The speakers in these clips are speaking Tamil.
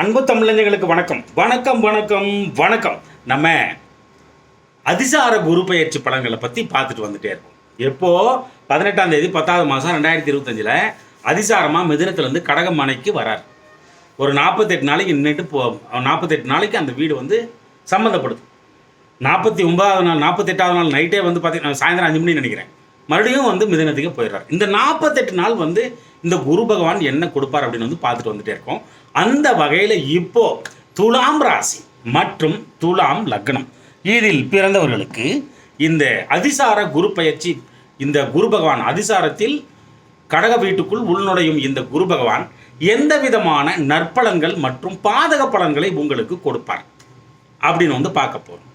அன்பு தமிழஞ்சங்களுக்கு வணக்கம். வணக்கம் வணக்கம் வணக்கம். நம்ம அதிசார குரு பயிற்சி பலன்களை பற்றி பார்த்துட்டு வந்துட்டே இருக்கோம். எப்போ? பதினெட்டாம் தேதி பத்தாவது மாதம் ரெண்டாயிரத்தி இருபத்தஞ்சில் அதிசாரமாக மிதினத்துலேருந்து கடகம் மனைக்கு வரார். ஒரு நாற்பத்தெட்டு நாளைக்கு நின்றுட்டு போ நாற்பத்தெட்டு நாளைக்கு அந்த வீடு வந்து சம்மந்தப்படுது நாற்பத்தி ஒன்பதாவது நாள் நாற்பத்தெட்டாவது நாள் நைட்டே வந்து பார்த்தீங்கன்னா சாயந்தரம் அஞ்சு மணி நினைக்கிறேன். மறுபடியும் வந்து மிதனத்துக்கு போயிடுறார். இந்த நாற்பத்தெட்டு நாள் வந்து இந்த குரு பகவான் என்ன கொடுப்பார் அப்படின்னு வந்து பார்த்துட்டு வந்துட்டே இருக்கோம். அந்த வகையில் இப்போ துலாம் ராசி மற்றும் துலாம் லக்னம். இதில் பிறந்தவர்களுக்கு இந்த அதிசார குரு பயிற்சி இந்த குரு பகவான் அதிசாரத்தில் கடக வீட்டுக்குள் உள்நுழையும் இந்த குரு பகவான் எந்த விதமான நற்பலன்கள் மற்றும் பாதக பலன்களை உங்களுக்கு கொடுப்பார். அப்படின்னு வந்து பார்க்க போகிறோம்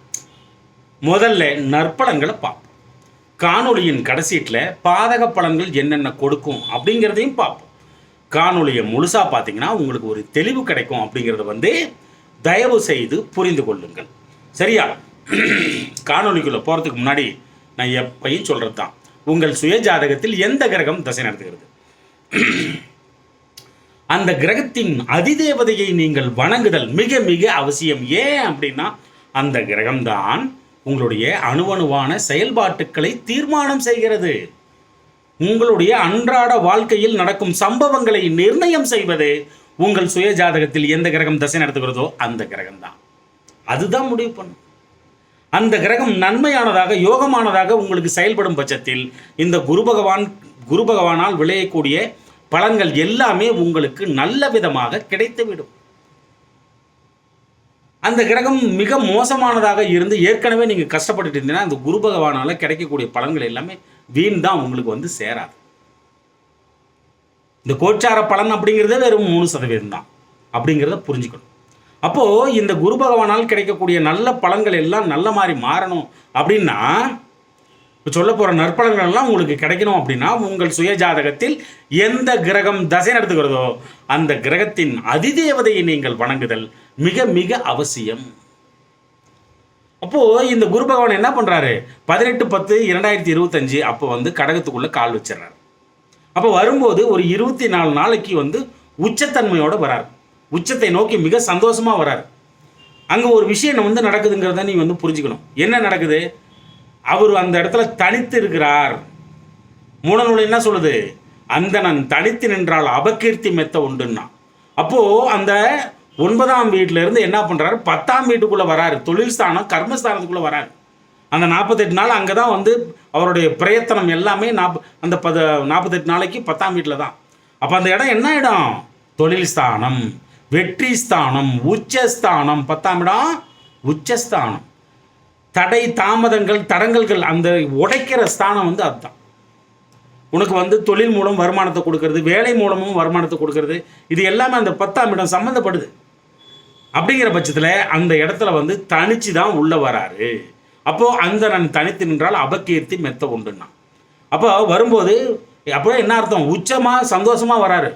முதல்ல நற்பலன்களை பார்ப்போம். காணொளியின் கடைசீட்டில் பாதக பலன்கள் என்னென்ன கொடுக்கும் அப்படிங்கிறதையும் பார்ப்போம். காணொளியை முழுசாக பார்த்தீங்கன்னா உங்களுக்கு ஒரு தெளிவு கிடைக்கும் அப்படிங்கிறத வந்து தயவு செய்து புரிந்து கொள்ளுங்கள். சரியா? காணொலிக்குள்ளே போகிறதுக்கு முன்னாடி நான் எப்பயும் சொல்கிறது தான் உங்கள் சுய ஜாதகத்தில் எந்த கிரகம் தசை நடத்துகிறது? அந்த கிரகத்தின் அதிதேவதையை நீங்கள் வணங்குதல் மிக மிக அவசியம். ஏன் அப்படின்னா அந்த கிரகம்தான் உங்களுடைய அணுவணுவான செயல்பாட்டுக்களை தீர்மானம் செய்கிறது. உங்களுடைய அன்றாட வாழ்க்கையில் நடக்கும் சம்பவங்களை நிர்ணயம் செய்வது உங்கள் சுய ஜாதகத்தில் எந்த கிரகம் தசை நடத்துகிறதோ அந்த கிரகம் தான் அதுதான் முடிவு பண்ணும் அந்த கிரகம் நன்மையானதாக யோகமானதாக உங்களுக்கு செயல்படும் பட்சத்தில் இந்த குரு பகவான் குரு பகவானால் விளையக்கூடிய பலன்கள் எல்லாமே உங்களுக்கு நல்ல விதமாக கிடைத்துவிடும். அந்த கிரகம் மிக மோசமானதாக இருந்து ஏற்கனவே நீங்கள் கஷ்டப்பட்டுட்டு இருந்தீங்கன்னா அந்த குரு பகவானால் கிடைக்கக்கூடிய பலன்கள் எல்லாமே வீண் தான் உங்களுக்கு வந்து சேராது. இந்த கோச்சார பலன் அப்படிங்கிறதே வெறும் மூணு சதவீதம் தான். அப்படிங்கிறத புரிஞ்சுக்கணும். அப்போது இந்த குரு பகவானால் கிடைக்கக்கூடிய நல்ல பலன்கள் எல்லாம் நல்ல மாதிரி மாறணும் அப்படின்னா இப்போ சொல்ல போகிற நற்பலன்கள் எல்லாம் உங்களுக்கு கிடைக்கணும் அப்படின்னா உங்கள் சுய ஜாதகத்தில் எந்த கிரகம் தசை நடத்துகிறதோ அந்த கிரகத்தின் அதிதேவதையை நீங்கள் வணங்குதல் மிக மிக அவசியம். அப்போது இந்த குரு பகவான் என்ன பண்ணுறாரு பதினெட்டு பத்து இரண்டாயிரத்தி இருபத்தஞ்சு அப்போ வந்து கடகத்துக்குள்ளே கால் வச்சிடுறாரு. அப்போ வரும்போது ஒரு இருபத்தி நாலு நாளைக்கு வந்து உச்சத்தன்மையோடு வரார். உச்சத்தை நோக்கி மிக சந்தோஷமாக வரார். அங்கே ஒரு விஷயம் வந்து நடக்குதுங்கிறத நீ வந்து புரிஞ்சுக்கணும். என்ன நடக்குது? அவர் அந்த இடத்துல தனித்து இருக்கிறார். மூலநூல் என்ன சொல்லுது? நான் தனித்து நின்றால் அபகீர்த்தி மெத்த உண்டுன்னா. அப்போது அந்த ஒன்பதாம் வீட்டிலேருந்து என்ன பண்ணுறாரு பத்தாம் வீட்டுக்குள்ளே வராரு. தொழில் ஸ்தானம் கர்மஸ்தானத்துக்குள்ளே வராரு. அந்த நாற்பத்தெட்டு நாள் அங்கே தான் வந்து அவருடைய பிரயத்தனம் எல்லாமே நாப் அந்த பத நாற்பத்தெட்டு நாளைக்கு பத்தாம் வீட்டில் தான். அப்போ அந்த இடம் என்ன இடம்? தொழில் ஸ்தானம் வெற்றி ஸ்தானம் உச்சஸ்தானம் பத்தாம் இடம் உச்சஸ்தானம் தடை தாமதங்கள் தடங்கல்கள் அந்த உடைக்கிற ஸ்தானம் வந்து அதுதான். உனக்கு வந்து தொழில் மூலம் வருமானத்தை கொடுக்கறது வேலை மூலமும் வருமானத்தை கொடுக்கறது இது எல்லாமே அந்த பத்தாம் இடம் சம்மந்தப்படுது அப்படிங்கிற பட்சத்தில் அந்த இடத்துல வந்து தனிச்சு தான் உள்ளே வராரு. அப்போது அந்த நான் தனித்து நின்றால் அபகீர்த்தி மெத்த உண்டுன்னா. அப்போ வரும்போது அப்போ என்ன அர்த்தம்? உச்சமாக சந்தோஷமாக வராரு.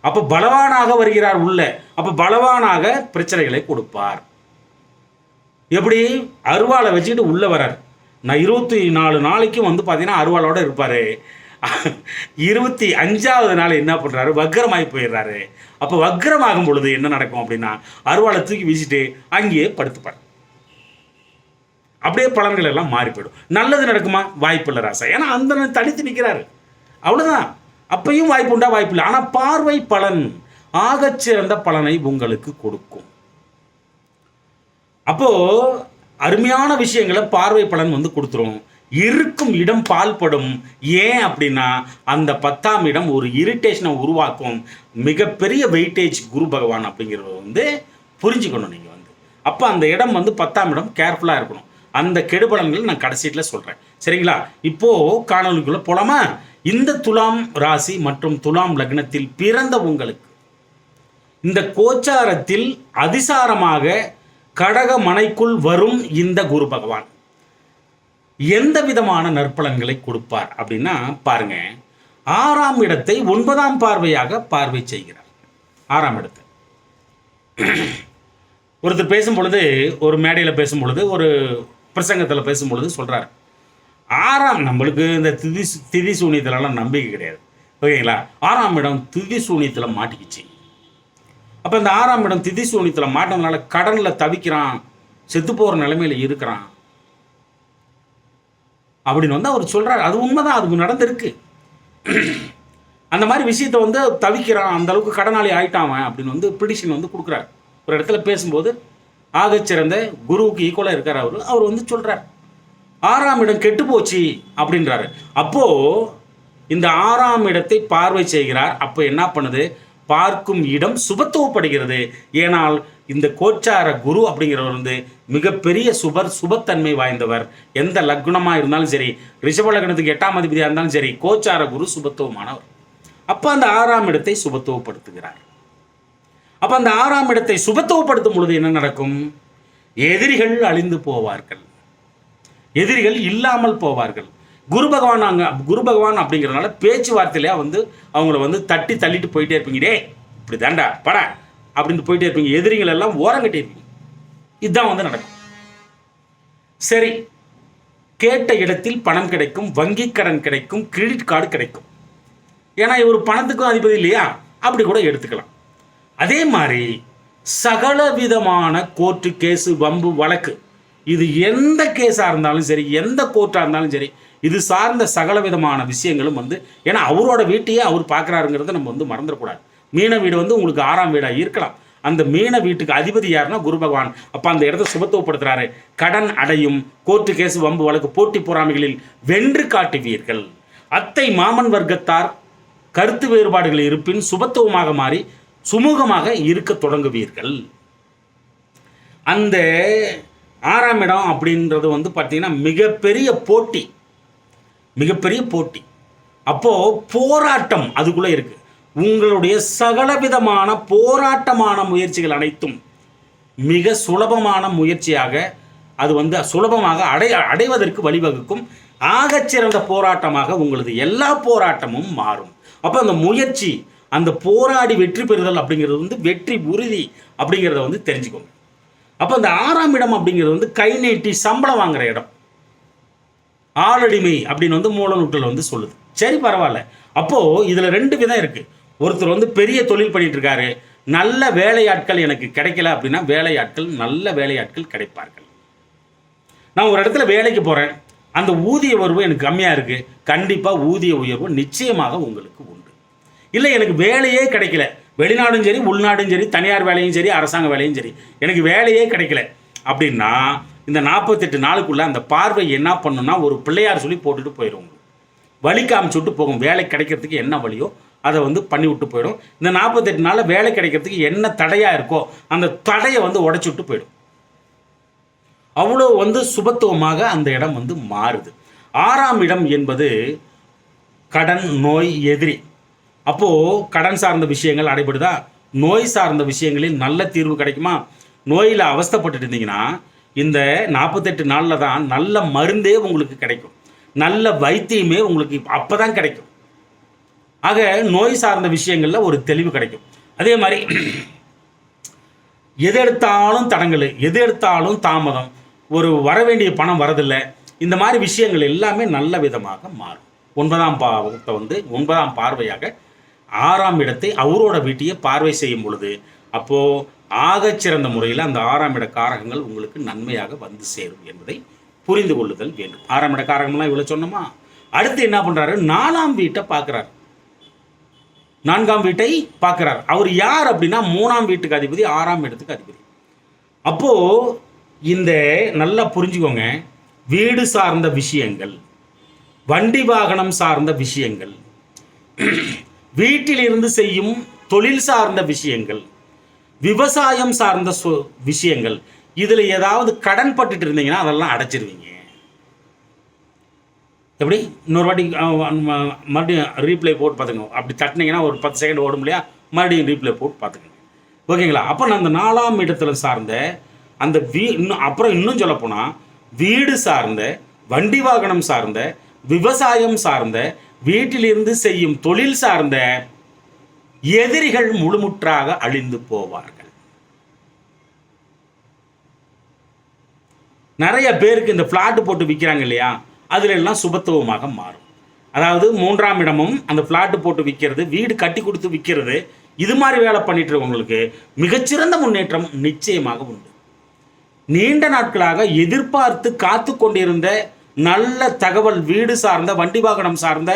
அப்போ பலவானாக வருகிறார் உள்ளே. அப்போ பலவானாக பிரச்சனைகளை கொடுப்பார். எப்படி? அருவாளை வச்சுக்கிட்டு உள்ளே வரார். நான் இருபத்தி நாலு நாளைக்கும் வந்து பார்த்தீங்கன்னா அருவாளோட இருப்பார். இருபத்தி அஞ்சாவது நாள் என்ன பண்ணுறாரு வக்கரமாகி போயிடுறாரு. அப்போ வக்கரமாகும் பொழுது என்ன நடக்கும் அப்படின்னா அருவாளை தூக்கி வீசிட்டு அங்கேயே படுத்துப்பார். அப்படியே பலன்கள் எல்லாம் மாறி போயிடும். நல்லது நடக்குமா? வாய்ப்பு இல்லை ராசா. ஏன்னா அந்த தனித்து நிற்கிறாரு அவ்வளோதான் அப்பையும் வாய்ப்பு உண்டா? வாய்ப்பு இல்லை. ஆனால் பார்வை பலன் ஆகச்சிறந்த பலனை உங்களுக்கு கொடுக்கும். அப்போது அருமையான விஷயங்களை பார்வை பலன் வந்து கொடுத்துரும். இருக்கும் இடம் பால்படும். ஏன் அப்படின்னா அந்த பத்தாம் இடம் ஒரு இரிட்டேஷனை உருவாக்கும் மிகப்பெரிய வெயிட்டேஜ் குரு பகவான் அப்படிங்கிறத வந்து புரிஞ்சுக்கணும் நீங்கள் வந்து. அப்போ அந்த இடம் வந்து பத்தாம் இடம் கேர்ஃபுல்லாக இருக்கணும். அந்த கெடுபலன்கள் நான் கடைசியில் சொல்கிறேன் சரிங்களா? இப்போது காணொலிக்குள்ளே போலாமா? இந்த துலாம் ராசி மற்றும் துலாம் லக்னத்தில் பிறந்த உங்களுக்கு இந்த கோச்சாரத்தில் அதிசாரமாக கடக மனைக்குள் வரும் இந்த குரு பகவான். எந்த விதமான நற்பலன்களை கொடுப்பார் அப்படின்னா பாருங்க ஆறாம் இடத்தை ஒன்பதாம் பார்வையாக பார்வை செய்கிறார். ஆறாம் இடத்தை. ஒருத்தர் பேசும் பொழுது ஒரு மேடையில் பேசும் பொழுது ஒரு பிரசங்கத்தில் பேசும் பொழுது சொல்கிறார் ஆறாம் நம்மளுக்கு இந்த திதி திதி சூனியத்திலலாம் நம்பிக்கை கிடையாது. ஓகேங்களா? ஆறாம் இடம் திதி சூனியத்தில் மாட்டிக்கிச்சு. அப்போ இந்த ஆறாம் இடம் திதி சூனியத்தில் மாட்டினதுனால கடனில் தவிக்கிறான் செத்து போகிற நிலைமையில் இருக்கிறான். அப்படின்னு வந்து அவர் சொல்கிறார் அது உண்மைதான் அது நடந்திருக்கு. அந்த மாதிரி விஷயத்தை வந்து தவிக்கிறான் அந்த அளவுக்கு கடனாளி ஆயிட்டான் அப்படின்னு வந்து பிடிஷன் வந்து கொடுக்குறாரு. ஒரு இடத்துல பேசும்போது ஆகச்சிறந்த குருவுக்கு ஈக்குவலாக இருக்கார் அவர். அவர் வந்து சொல்கிறார் ஆறாம் இடம் கெட்டு போச்சு அப்படின்றாரு. அப்போது இந்த ஆறாம் இடத்தை பார்வை செய்கிறார். அப்போ என்ன பண்ணுது? பார்க்கும் இடம் சுபத்துவப்படுகிறது. ஏனால் இந்த கோச்சார குரு அப்படிங்கிறவர் வந்து மிகப்பெரிய சுபர் சுபத்தன்மை வாய்ந்தவர். எந்த லக்னமாக இருந்தாலும் சரி ரிஷப லக்னத்துக்கு எட்டாம் அதிபதியாக இருந்தாலும் சரி கோச்சார குரு சுபத்துவமானவர். அப்போ அந்த ஆறாம் இடத்தை சுபத்துவப்படுத்துகிறார். அப்போ அந்த ஆறாம் இடத்தை சுபத்துவப்படுத்தும் பொழுது என்ன நடக்கும்? எதிரிகள் அழிந்து போவார்கள். எதிரிகள் இல்லாமல் போவார்கள். குரு பகவான் அங்கே குரு பகவான் அப்படிங்கிறனால பேச்சுவார்த்தையிலே வந்து அவங்கள வந்து தட்டி தள்ளிட்டு போயிட்டே இருப்பீங்க. டே இப்படி தாண்டா பட அப்படின்னு போயிட்டே இருப்பீங்க. எதிரிகள் எல்லாம் ஓரம் இருப்பீங்க. இதுதான் வந்து நடக்கும். சரி கேட்ட இடத்தில் பணம் கிடைக்கும் வங்கி கடன் கிடைக்கும் கிரெடிட் கார்டு கிடைக்கும். ஏன்னா இவர் பணத்துக்கும் அதிபதி இல்லையா? அப்படி கூட எடுத்துக்கலாம். அதே மாதிரி சகல விதமான கோர்ட்டு கேஸு வம்பு வழக்கு. இது எந்த கேஸாக இருந்தாலும் சரி எந்த கோர்ட்டாக இருந்தாலும் சரி இது சார்ந்த சகல விதமான விஷயங்களும் வந்து ஏன்னா அவரோட வீட்டையே அவர் பார்க்குறாருங்கிறத நம்ம வந்து மறந்துடக்கூடாது. மீன வீடு வந்து உங்களுக்கு ஆறாம் வீடாக இருக்கலாம். அந்த மீன வீட்டுக்கு அதிபதி யாருன்னா குரு பகவான். அப்போ அந்த இடத்த சுபத்துவப்படுத்துகிறாரு கடன் அடையும் கோர்ட்டு கேஸ் வம்பு வழக்கு போட்டி பொறாமைகளில் வென்று காட்டுவீர்கள். அத்தை மாமன் வர்க்கத்தார் கருத்து வேறுபாடுகள் இருப்பின் சுபத்துவமாக மாறி சுமூகமாக இருக்க தொடங்குவீர்கள். அந்த ஆறாம் இடம் அப்படின்றது வந்து பார்த்தீங்கன்னா மிகப்பெரிய போட்டி. மிகப்பெரிய போட்டி. அப்போது போராட்டம் அதுக்குள்ளே இருக்குது உங்களுடைய சகலவிதமான போராட்டமான முயற்சிகள் அனைத்தும் மிக சுலபமான முயற்சியாக அது வந்து சுலபமாக அடை அடைவதற்கு வழிவகுக்கும். ஆகச்சிறந்த போராட்டமாக உங்களது எல்லா போராட்டமும் மாறும். அப்போ அந்த முயற்சி அந்த போராடி வெற்றி பெறுதல் அப்படிங்கிறது வந்து வெற்றி உறுதி அப்படிங்கிறத வந்து தெரிஞ்சுக்கோங்க. அப்போ அந்த ஆறாம் இடம் அப்படிங்கிறது வந்து கை நீட்டி சம்பளம் வாங்குற இடம். ஆளடிமை அப்படின்னு வந்து மூலநூற்றில் வந்து சொல்லுது. சரி பரவாயில்ல. அப்போது இதில் ரெண்டு விதம் இருக்குது ஒருத்தர் வந்து பெரிய தொழில் பண்ணிட்டு இருக்காரு நல்ல வேலையாட்கள் எனக்கு கிடைக்கல அப்படின்னா வேலையாட்கள் நல்ல வேலையாட்கள் கிடைப்பார்கள். நான் ஒரு இடத்துல வேலைக்கு போகிறேன் அந்த ஊதிய உயர்வு எனக்கு கம்மியாக இருக்குது கண்டிப்பாக ஊதிய உயர்வு நிச்சயமாக உங்களுக்கு உண்டு. இல்லை எனக்கு வேலையே கிடைக்கல. வெளிநாடும் சரி உள்நாடும் சரி தனியார் வேலையும் சரி அரசாங்க வேலையும் சரி. எனக்கு வேலையே கிடைக்கல. அப்படின்னா இந்த நாற்பத்தெட்டு நாளுக்குள்ளே அந்த பார்வை என்ன பண்ணுன்னா ஒரு பிள்ளையார் சொல்லி போட்டுட்டு போயிடும் வழி காமிச்சு விட்டு போகும். வேலை கிடைக்கிறதுக்கு என்ன வழியோ அதை வந்து பண்ணி விட்டு போயிடும். இந்த நாற்பத்தெட்டு நாளில் வேலை கிடைக்கிறதுக்கு என்ன தடையாக இருக்கோ அந்த தடையை வந்து உடச்சி விட்டு போயிடும். அவ்வளோ வந்து சுபத்துவமாக அந்த இடம் வந்து மாறுது. ஆறாம் இடம் என்பது கடன் நோய் எதிரி. அப்போது கடன் சார்ந்த விஷயங்கள் அடைபடுதா? நோய் சார்ந்த விஷயங்களில் நல்ல தீர்வு கிடைக்குமா? நோயில் அவஸ்தைப்பட்டுட்டு இருந்தீங்கன்னா இந்த நாற்பத்தெட்டு நாளில் தான் நல்ல மருந்தே உங்களுக்கு கிடைக்கும். நல்ல வைத்தியமே உங்களுக்கு அப்போ தான் கிடைக்கும். ஆக நோய் சார்ந்த விஷயங்களில் ஒரு தெளிவு கிடைக்கும். அதே மாதிரி எது எடுத்தாலும் தடங்கள் எது எடுத்தாலும் தாமதம் ஒரு வர வேண்டிய பணம் வரதில்லை இந்த மாதிரி விஷயங்கள் எல்லாமே நல்ல விதமாக மாறும். ஒன்பதாம் பாவத்தை வந்து ஒன்பதாம் பார்வையாக ஆறாம் இடத்தை அவரோட வீட்டையே பார்வை செய்யும் பொழுது அப்போது ஆகச்சிறந்த முறையில் அந்த ஆறாம் இட காரகங்கள் உங்களுக்கு நன்மையாக வந்து சேரும் என்பதை புரிந்து கொள்ளுதல் வேண்டும். ஆறாம் இட காரகம்லாம் இவ்வளோ சொன்னோமா? அடுத்து என்ன பண்ணுறாரு நாலாம் வீட்டை பார்க்குறாரு. நான்காம் வீட்டை பார்க்குறார். அவர் யார் அப்படின்னா மூணாம் வீட்டுக்கு அதிபதி ஆறாம் இடத்துக்கு அதிபதி. அப்போது இந்த நல்லா புரிஞ்சுக்கோங்க. வீடு சார்ந்த விஷயங்கள் வண்டி வாகனம் சார்ந்த விஷயங்கள் வீட்டிலிருந்து செய்யும் தொழில் சார்ந்த விஷயங்கள் விவசாயம் சார்ந்த சொ விஷயங்கள். இதில் ஏதாவது கடன் பட்டுட்டு இருந்தீங்கன்னா அதெல்லாம் அடைச்சிருவீங்க. எப்படி? இன்னொரு வாட்டி மறுபடியும் ரீப்ளே போட்டு பார்த்துக்கோங்க அப்படி தட்டினீங்கன்னா ஒரு பத்து செகண்ட் ஓடும் இல்லையா? மறுபடியும் ரீப்ளே போட்டு பார்த்துக்கோங்க ஓகேங்களா? அப்போ நான் அந்த நாலாம் இடத்துல சார்ந்த அந்த வீ இன்னும் அப்புறம் இன்னும் சொல்லப்போனால் வீடு சார்ந்த வண்டி வாகனம் சார்ந்த விவசாயம் சார்ந்த வீட்டிலிருந்து செய்யும் தொழில் சார்ந்த எதிரிகள் முழுமுற்றாக அழிந்து போவார்கள். நிறைய பேருக்கு இந்த ஃப்ளாட்டு போட்டு விற்கிறாங்க இல்லையா? அதுல எல்லாம் சுபத்துவமாக மாறும். அதாவது மூன்றாம் இடமும் அந்த ஃப்ளாட்டு போட்டு விற்கிறது வீடு கட்டி கொடுத்து விற்கிறது இது மாதிரி வேலை பண்ணிட்டு இருக்கவங்களுக்கு மிகச்சிறந்த முன்னேற்றம் நிச்சயமாக உண்டு. நீண்ட நாட்களாக எதிர்பார்த்து காத்து கொண்டிருந்த நல்ல தகவல் வீடு சார்ந்த வண்டி வாகனம் சார்ந்த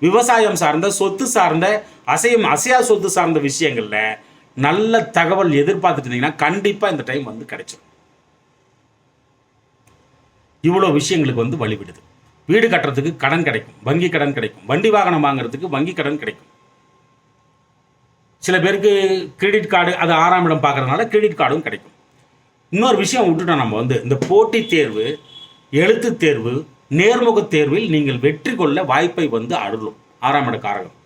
விவசாயம் சார்ந்த சொத்து சார்ந்த அசையும் அசையா சொத்து சார்ந்த விஷயங்களில் நல்ல தகவல் எதிர்பார்த்துட்டு இருந்தீங்கன்னா இந்த டைம் வந்து கிடைச்சிடும் இவ்வளோ விஷயங்களுக்கு வந்து வழிவிடுது. வீடு கட்டுறதுக்கு கடன் கிடைக்கும் வங்கி கடன் கிடைக்கும் வண்டி வாகனம் வாங்குறதுக்கு வங்கி கடன் கிடைக்கும். சில பேருக்கு கிரெடிட் கார்டு அது ஆறாம் இடம் பார்க்குறதுனால கிரெடிட் கார்டும் கிடைக்கும். இன்னொரு விஷயம் விட்டுட்டோம் நம்ம வந்து இந்த போட்டித் தேர்வு எழுத்து தேர்வு நேர்முக தேர்வில் நீங்கள் வெற்றி கொள்ள வாய்ப்பை வந்து அருளும். ஆறாம் இட காரகம்.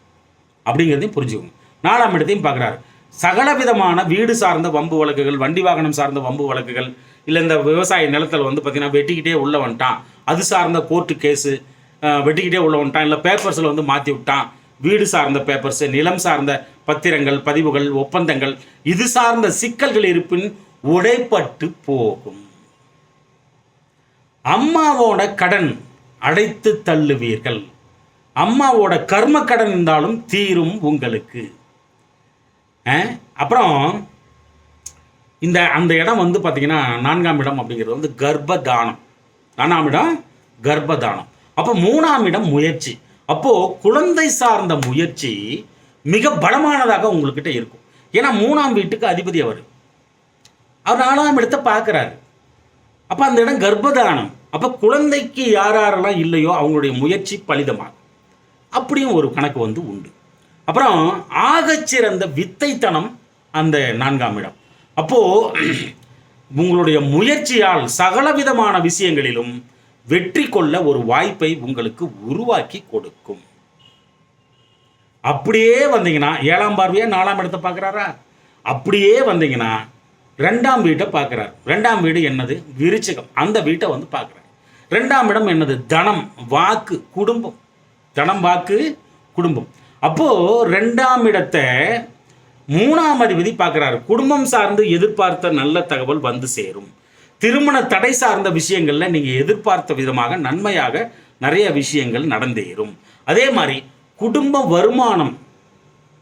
அப்படிங்கிறதையும் புரிஞ்சுக்கணும் நாலாம் இடத்தையும் பார்க்குறாரு. சகல விதமான வீடு சார்ந்த வம்பு வழக்குகள் வண்டி வாகனம் சார்ந்த வம்பு வழக்குகள் இல்லை இந்த விவசாய நிலத்தில் வந்து பார்த்திங்கன்னா வெட்டிக்கிட்டே உள்ள வந்துட்டான். அது சார்ந்த கோர்ட்டு கேஸு வெட்டிக்கிட்டே உள்ள வந்துட்டான். இல்லை பேப்பர்ஸில் வந்து மாற்றி விட்டான். வீடு சார்ந்த பேப்பர்ஸு நிலம் சார்ந்த பத்திரங்கள் பதிவுகள் ஒப்பந்தங்கள் இது சார்ந்த சிக்கல்கள் இருப்பின் உடைப்பட்டு போகும். அம்மாவோட கடன் அடைத்து தள்ளுவீர்கள். அம்மாவோட கர்ம கடன் இருந்தாலும் தீரும் உங்களுக்கு. அப்புறம் இந்த அந்த இடம் வந்து பார்த்தீங்கன்னா நான்காம் இடம் அப்படிங்கிறது வந்து கர்ப்பதானம். நான்காம் இடம் கர்ப்பதானம். அப்போ மூணாம் இடம் முயற்சி. அப்போ குழந்தை சார்ந்த முயற்சி மிக பலமானதாக உங்கள்கிட்ட இருக்கும். ஏன்னா மூணாம் வீட்டுக்கு அதிபதி அவர். அவர் நாலாம் இடத்தை பார்க்குறாரு. அப்போ அந்த இடம் கர்ப்பதானம். அப்போ குழந்தைக்கு யார் யாரெல்லாம் இல்லையோ அவங்களுடைய முயற்சி பலிதமாகும். அப்படியும் ஒரு கணக்கு வந்து உண்டு. அப்புறம் ஆகச்சிறந்த வித்தைத்தனம் அந்த நான்காம் இடம். அப்போது உங்களுடைய முயற்சியால் சகலவிதமான விஷயங்களிலும் வெற்றி கொள்ள ஒரு வாய்ப்பை உங்களுக்கு உருவாக்கி கொடுக்கும். அப்படியே வந்தீங்கன்னா ஏழாம் பார்வையா நாலாம் இடத்தை பார்க்குறாரா? அப்படியே வந்தீங்கன்னா ரெண்டாம் வீட்டை பார்க்குறாரு. ரெண்டாம் வீடு என்னது? விருச்சகம். அந்த வீட்டை வந்து பார்க்குறாரு. ரெண்டாம் இடம் என்னது? தனம் வாக்கு குடும்பம். தனம் வாக்கு குடும்பம். அப்போது ரெண்டாம் இடத்தை மூணாம் அதிபதி பார்க்குறாரு. குடும்பம் சார்ந்து எதிர்பார்த்த நல்ல தகவல் வந்து சேரும். திருமண தடை சார்ந்த விஷயங்களில் நீங்கள் எதிர்பார்த்த விதமாக நன்மையாக நிறைய விஷயங்கள் நடந்தேறும். அதே மாதிரி குடும்ப வருமானம்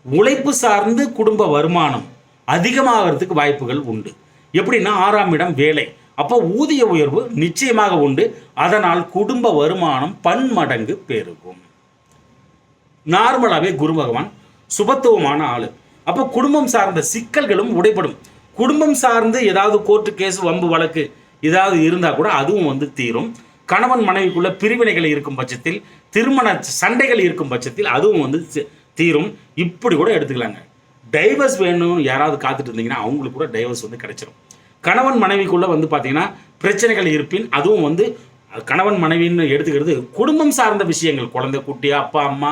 உழைப்பு சார்ந்து குடும்ப வருமானம் அதிகமாகிறதுக்கு வாய்ப்புகள் உண்டு. எப்படின்னா ஆறாம் இடம் வேலை. அப்போ ஊதிய உயர்வு நிச்சயமாக உண்டு. அதனால் குடும்ப வருமானம் பன்மடங்கு பெருகும். நார்மலாகவே குரு பகவான் சுபத்துவமான ஆளு. அப்போ குடும்பம் சார்ந்த சிக்கல்களும் உடைபடும். குடும்பம் சார்ந்து ஏதாவது கோர்ட்டு கேஸ் வம்பு வழக்கு ஏதாவது இருந்தால் கூட அதுவும் வந்து தீரும். கணவன் மனைவிக்குள்ள பிரிவினைகள் இருக்கும் பட்சத்தில் திருமண சண்டைகள் இருக்கும் பட்சத்தில் அதுவும் வந்து தீரும். இப்படி கூட எடுத்துக்கலாங்க. டைவர்ஸ் வேணும்னு யாராவது காத்துட்டு இருந்தீங்கன்னா அவங்களுக்கு கூட டைவர்ஸ் வந்து கிடைச்சிரும். கணவன் மனைவிக்குள்ளே வந்து பார்த்தீங்கன்னா பிரச்சனைகள் இருப்பின் அதுவும் வந்து கணவன் மனைவின்னு எடுத்துக்கிறது குடும்பம் சார்ந்த விஷயங்கள். குழந்தை குட்டி அப்பா அம்மா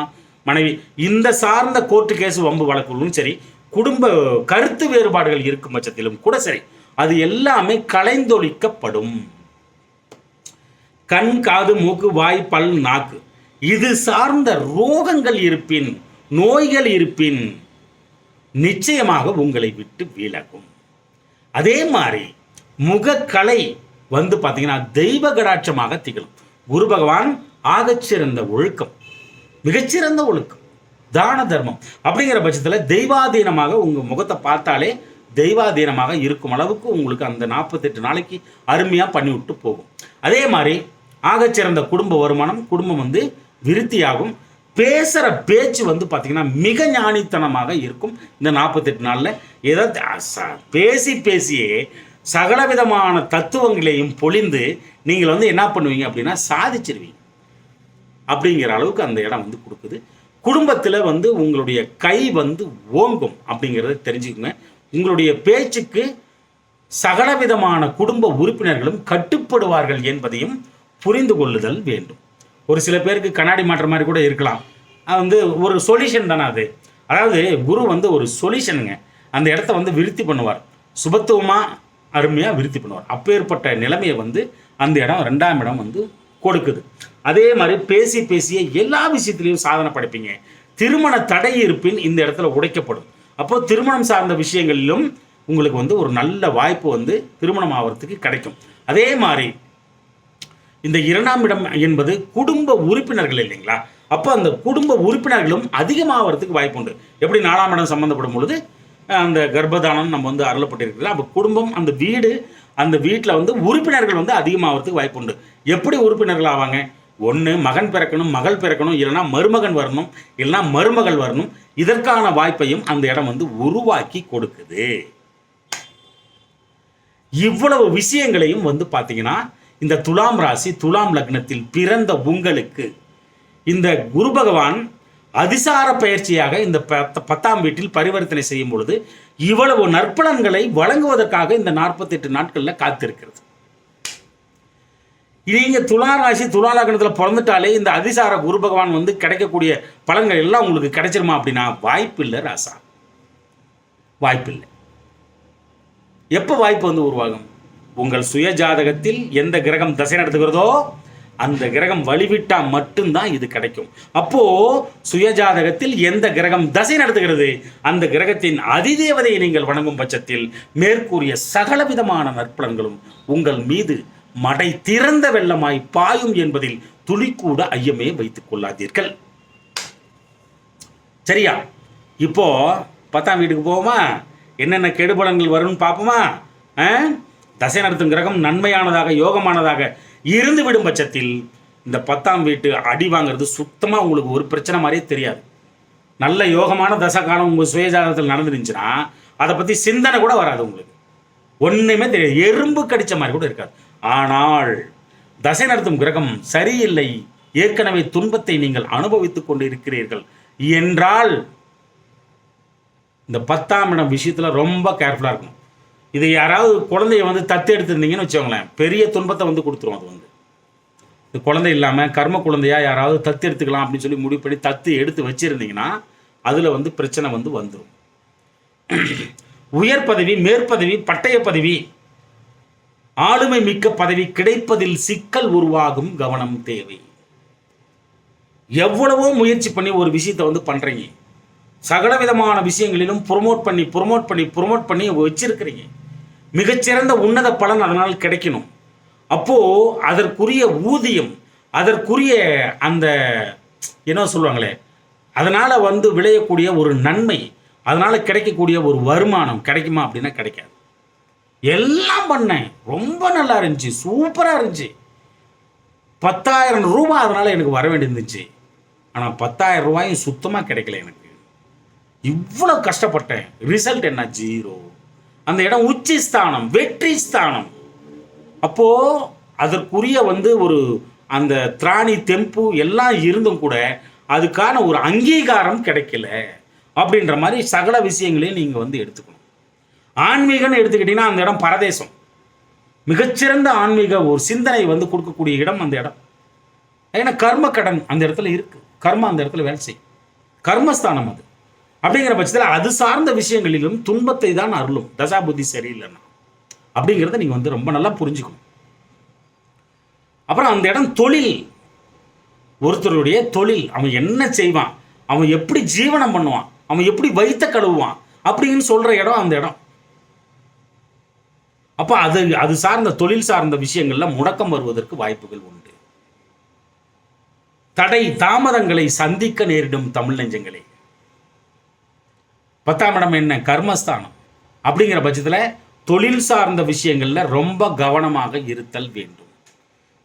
மனைவி இந்த சார்ந்த கோர்ட்டு கேஸ் வம்பு வழக்குகளும் சரி குடும்ப கருத்து வேறுபாடுகள் இருக்கும் பட்சத்திலும் கூட சரி அது எல்லாமே கலைந்தொழிக்கப்படும். கண் காது மூக்கு வாய் பல் நாக்கு இது சார்ந்த ரோகங்கள் இருப்பின் நோய்கள் இருப்பின் நிச்சயமாக உங்களை விட்டு விலகும். அதே மாதிரி முகக்கலை வந்து பார்த்தீங்கன்னா தெய்வ கடாட்சமாக திகழும். குரு பகவான் ஆகச்சிறந்த ஒழுக்கம் மிகச்சிறந்த ஒழுக்கம் தான தர்மம் அப்படிங்கிற பட்சத்தில் தெய்வாதீனமாக உங்கள் முகத்தை பார்த்தாலே தெய்வாதீனமாக இருக்கும் அளவுக்கு உங்களுக்கு அந்த நாற்பத்தெட்டு நாளைக்கு அருமையாக பண்ணிவிட்டு போகும். அதே மாதிரி ஆகச்சிறந்த குடும்ப வருமானம் குடும்பம் வந்து விருத்தியாகும். பேசுகிற பேச்சு வந்து பார்த்திங்கன்னா மிக ஞானித்தனமாக இருக்கும். இந்த நாற்பத்தெட்டு நாளில் ஏதாவது ச- பேசி பேசியே சகலவிதமான தத்துவங்களையும் பொழிந்து நீங்கள் வந்து என்ன பண்ணுவீங்க அப்படின்னா சாதிச்சிருவீங்க. அப்படிங்கிற அளவுக்கு அந்த இடம் வந்து கொடுக்குது. குடும்பத்தில் வந்து உங்களுடைய கை வந்து ஓங்கும் அப்படிங்கிறத தெரிஞ்சுக்கோங்க. உங்களுடைய பேச்சுக்கு சகலவிதமான குடும்ப உறுப்பினர்களும் கட்டுப்படுவார்கள் என்பதையும் புரிந்து கொள்ளுதல் வேண்டும். ஒரு சில பேருக்கு கண்ணாடி மாற்ற மாதிரி கூட இருக்கலாம். அது வந்து ஒரு சொல்யூஷன் தானே அது. அதாவது குரு வந்து ஒரு சொல்யூஷனுங்க அந்த இடத்த வந்து விருத்தி பண்ணுவார். சுபத்துவமாக அருமையாக விருத்தி பண்ணுவார். அப்பேற்பட்ட நிலைமையை வந்து அந்த இடம் ரெண்டாம் இடம் வந்து கொடுக்குது. அதே மாதிரி பேசி பேசிய எல்லா விஷயத்திலையும் சாதனை படைப்பீங்க. திருமண தடை இருப்பின் இந்த இடத்துல உடைக்கப்படும். அப்போ திருமணம் சார்ந்த விஷயங்களிலும் உங்களுக்கு வந்து ஒரு நல்ல வாய்ப்பு வந்து திருமணம் ஆகிறதுக்கு கிடைக்கும். அதே மாதிரி இந்த இரண்டாம் இடம் என்பது குடும்ப உறுப்பினர்கள் இல்லைங்களா? அப்போ அந்த குடும்ப உறுப்பினர்களும் அதிகமாகிறதுக்கு வாய்ப்புண்டு எப்படி நாலாம் இடம் சம்மந்தப்படும் பொழுது அந்த கர்ப்பதானம் நம்ம வந்து அருளப்பட்டிருக்குது அப்போ குடும்பம் அந்த வீடு அந்த வீட்டில் வந்து உறுப்பினர்கள் வந்து அதிகமாகிறதுக்கு வாய்ப்புண்டு எப்படி உறுப்பினர்கள் ஆவாங்க? ஒன்று மகன் பிறக்கணும் மகள் பிறக்கணும் இல்லைன்னா மருமகன் வரணும் இல்லைன்னா மருமகள் வரணும். இதற்கான வாய்ப்பையும் அந்த இடம் வந்து உருவாக்கி கொடுக்குது. இவ்வளவு விஷயங்களையும் வந்து பார்த்தீங்கன்னா இந்த துலாம் ராசி துலாம் லக்னத்தில் பிறந்த உங்களுக்கு இந்த குரு பகவான் அதிசார பயிற்சியாக இந்த பத்த- பத்தாம் வீட்டில் பரிவர்த்தனை செய்யும் பொழுது இவ்வளவு நற்பலன்களை வழங்குவதற்காக இந்த நாற்பத்தெட்டு நாட்களில் காத்திருக்கிறது. நீங்க துலா ராசி துலா லக்னத்தில் பிறந்துட்டாலே இந்த அதிசார குரு பகவான் வந்து கிடைக்கக்கூடிய பலன்கள் எல்லாம் உங்களுக்கு கிடைச்சிருமா அப்படின்னா வாய்ப்பில்லை ராசா. வாய்ப்பில்லை. எப்போ வாய்ப்பு வந்து உருவாகும்? உங்கள் சுய ஜாதகத்தில் எந்த கிரகம் தசை நடத்துகிறதோ அந்த கிரகம் வழிவிட்டால் மட்டும்தான் இது கிடைக்கும். அப்போ சுய ஜாதகத்தில் எந்த கிரகம் தசை நடத்துகிறது அந்த கிரகத்தின் அதிதேவதையை நீங்கள் வணங்கும் பட்சத்தில் மேற்கூறிய சகல விதமான நற்பலன்களும் உங்கள் மீது மடை திறந்த வெள்ளமாய் பாயும் என்பதில் துளிக்கூட ஐயமே வைத்துக் கொள்ளாதீர்கள். சரியா? இப்போ பத்தாம் வீட்டுக்கு போவோமா? என்னென்ன கெடுபலன்கள் வரும்னு பார்ப்போமா? ஆ? தசை நடத்தும் கிரகம் நன்மையானதாக யோகமானதாக இருந்து விடும் பட்சத்தில் இந்த பத்தாம் வீட்டு அடி வாங்குறது சுத்தமாக உங்களுக்கு ஒரு பிரச்சனை மாதிரியே தெரியாது. நல்ல யோகமான தசை காலம் உங்கள் சுயஜாதகத்தில் நடந்துருந்துச்சுன்னா அதை பற்றி சிந்தனை கூட வராது உங்களுக்கு. ஒன்றுமே தெரியாது. எறும்பு கடிச்ச மாதிரி கூட இருக்காது. ஆனால் தசை நடத்தும் கிரகம் சரியில்லை. ஏற்கனவே துன்பத்தை நீங்கள் அனுபவித்துக் கொண்டு இருக்கிறீர்கள் என்றால் இந்த பத்தாம் இடம் விஷயத்தில் ரொம்ப கேர்ஃபுல்லாக இருக்கணும். இது யாராவது குழந்தைய வந்து தத்து எடுத்திருந்தீங்கன்னு வச்சுக்கோங்களேன் பெரிய துன்பத்தை வந்து கொடுத்துரும் அது வந்து. இது குழந்தை இல்லாமல் கர்ம குழந்தையா யாராவது தத்து எடுத்துக்கலாம் அப்படின்னு சொல்லி முடிவு பண்ணி தத்து எடுத்து வச்சிருந்தீங்கன்னா அதில் வந்து பிரச்சனை வந்து வந்துடும் உயர் பதவி மேற்பதவி பட்டய பதவி ஆளுமை மிக்க பதவி கிடைப்பதில் சிக்கல் உருவாகும் கவனம் தேவை. எவ்வளவோ முயற்சி பண்ணி ஒரு விஷயத்தை வந்து பண்றீங்க. சகலவிதமான விஷயங்களிலும் ப்ரொமோட் பண்ணி ப்ரொமோட் பண்ணி ப்ரொமோட் பண்ணி வச்சிருக்கிறீங்க. மிகச்சிறந்த உன்னத பலன் அதனால் கிடைக்கணும். அப்போது அதற்குரிய ஊதியம் அதற்குரிய அந்த என்ன சொல்லுவாங்களே அதனால் வந்து விளையக்கூடிய ஒரு நன்மை அதனால் கிடைக்கக்கூடிய ஒரு வருமானம் கிடைக்குமா அப்படின்னா கிடைக்காது. எல்லாம் பண்ணேன். ரொம்ப நல்லா இருந்துச்சு. சூப்பராக இருந்துச்சு. பத்தாயிரம் ரூபாய் அதனால் எனக்கு வர வேண்டியிருந்துச்சு. ஆனால் பத்தாயிரம் ரூபாயும் சுத்தமாக கிடைக்கல எனக்கு. இவ்வளோ கஷ்டப்பட்டேன். ரிசல்ட் என்ன? ஜீரோ. அந்த இடம் உச்சி ஸ்தானம் வெற்றி ஸ்தானம். அப்போது அதற்குரிய வந்து ஒரு அந்த திராணி தெம்பு எல்லாம் இருந்தும் கூட அதுக்கான ஒரு அங்கீகாரம் கிடைக்கல அப்படின்ற மாதிரி சகல விஷயங்களையும் நீங்கள் வந்து எடுத்துக்கணும். ஆன்மீகம்னு எடுத்துக்கிட்டிங்கன்னா அந்த இடம் பரதேசம். மிகச்சிறந்த ஆன்மீக ஒரு சிந்தனை வந்து கொடுக்கக்கூடிய இடம் அந்த இடம். ஏன்னா கர்ம கடன் அந்த இடத்துல இருக்குது கர்மா அந்த இடத்துல வேலை செய்யும். கர்மஸ்தானம் அது. அப்படிங்கிற பட்சத்தில் அது சார்ந்த விஷயங்களிலும் துன்பத்தை தான் அருளும். தசா புத்தி சரியில்லைன்னா. அப்படிங்கிறத நீங்கள் வந்து ரொம்ப நல்லா புரிஞ்சுக்கணும். அப்புறம் அந்த இடம் தொழில். ஒருத்தருடைய தொழில். அவன் என்ன செய்வான்? அவன் எப்படி ஜீவனம் பண்ணுவான்? அவன் எப்படி வைத்த கழுவுவான்? அப்படின்னு சொல்ற இடம் அந்த இடம். அப்போ அது அது சார்ந்த தொழில் சார்ந்த விஷயங்களில் முடக்கம் வருவதற்கு வாய்ப்புகள் உண்டு. தடை தாமதங்களை சந்திக்க நேரிடும் தமிழ் நெஞ்சங்களே. பத்தாம் இடம் என்ன? கர்மஸ்தானம். அப்படிங்கிற பட்சத்தில் தொழில் சார்ந்த விஷயங்களில் ரொம்ப கவனமாக இருத்தல் வேண்டும்.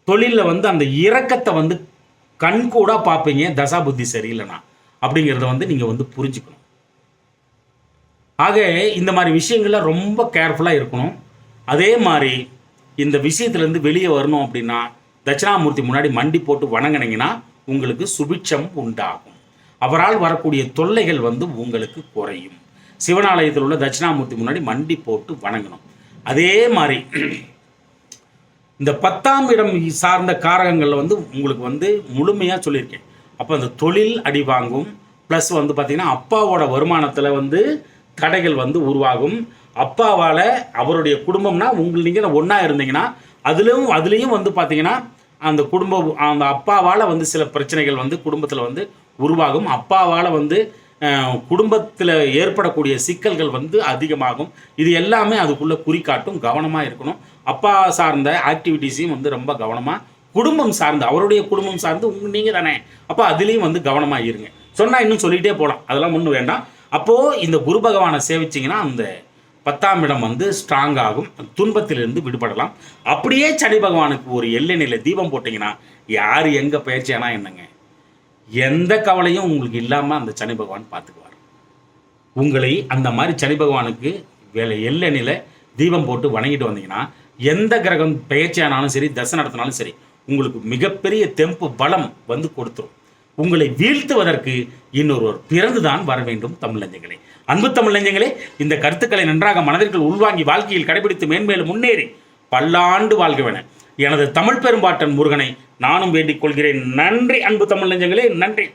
தொழிலில் வந்து அந்த இறக்கத்தை வந்து கண்கூடாக பார்ப்பீங்க தசா புத்தி சரியில்லைனா. அப்படிங்கிறத வந்து நீங்கள் வந்து புரிஞ்சுக்கணும். ஆக இந்த மாதிரி விஷயங்களில் ரொம்ப கேர்ஃபுல்லாக இருக்கணும். அதே மாதிரி இந்த விஷயத்துலேருந்து வெளியே வரணும் அப்படின்னா தட்சிணாமூர்த்தி முன்னாடி மண்டி போட்டு வணங்கினீங்கன்னா உங்களுக்கு சுபிட்சம் உண்டாகும். அவரால் வரக்கூடிய தொல்லைகள் வந்து உங்களுக்கு குறையும். சிவனாலயத்தில் உள்ள தட்சிணாமூர்த்தி முன்னாடி மண்டி போட்டு வணங்கணும். அதே மாதிரி இந்த பத்தாம் இடம் சார்ந்த காரகங்களில் வந்து உங்களுக்கு வந்து முழுமையாக சொல்லியிருக்கேன். அப்போ அந்த தொழில் அடி வாங்கும். ப்ளஸ் வந்து பார்த்திங்கன்னா அப்பாவோட வருமானத்தில் வந்து தடைகள் வந்து உருவாகும். அப்பாவால் அவருடைய குடும்பம்னா உங்கள் நீங்கள் ஒன்றா இருந்தீங்கன்னா அதுலேயும் அதுலேயும் வந்து பார்த்தீங்கன்னா அந்த குடும்பம் அந்த அப்பாவால் வந்து சில பிரச்சனைகள் வந்து குடும்பத்தில் வந்து உருவாகும். அப்பாவால் வந்து குடும்பத்தில் ஏற்படக்கூடிய சிக்கல்கள் வந்து அதிகமாகும். இது எல்லாமே அதுக்குள்ளே குறிக்காட்டும் கவனமாக இருக்கணும். அப்பா சார்ந்த ஆக்டிவிட்டீஸையும் வந்து ரொம்ப கவனமாக குடும்பம் சார்ந்து அவருடைய குடும்பம் சார்ந்து உங்க நீங்கள் தானே. அப்போ அதுலேயும் வந்து கவனமாக இருங்க. சொன்னால் இன்னும் சொல்லிகிட்டே போகலாம் அதெல்லாம் ஒன்றும் வேண்டாம். அப்போது இந்த குரு பகவானை சேவிச்சிங்கன்னா அந்த பத்தாம் இடம் வந்து ஸ்ட்ராங் ஆகும். துன்பத்திலிருந்து விடுபடலாம். அப்படியே சனி பகவானுக்கு ஒரு எல்லை நிலை தீபம் போட்டிங்கன்னா யார் எங்கே பயிற்சியானா என்னங்க? எந்த கவலையும் உங்களுக்கு இல்லாமல் அந்த சனி பகவான் பார்த்துக்குவார். உங்களை அந்த மாதிரி சனி பகவானுக்கு வேலை எல்லை தீபம் போட்டு வணங்கிட்டு வந்தீங்கன்னா எந்த கிரகம் பெயர்ச்சியானாலும் சரி தசை நடத்தினாலும் சரி உங்களுக்கு மிகப்பெரிய தெம்பு பலம் வந்து கொடுத்துரும். உங்களை வீழ்த்துவதற்கு இன்னொருவர் பிறந்துதான் வர வேண்டும் தமிழஞ்சங்களே அன்பு தமிழஞ்சங்களே இந்த கருத்துக்களை நன்றாக மனதிற்குள் உள்வாங்கி வாழ்க்கையில் கடைபிடித்து மேன்மேலும் முன்னேறி பல்லாண்டு வாழ்கவென எனது தமிழ் பெரும்பாட்டன் முருகனை நானும் வேண்டிக் கொள்கிறேன். நன்றி அன்பு தமிழ் நெஞ்சங்களே நன்றி.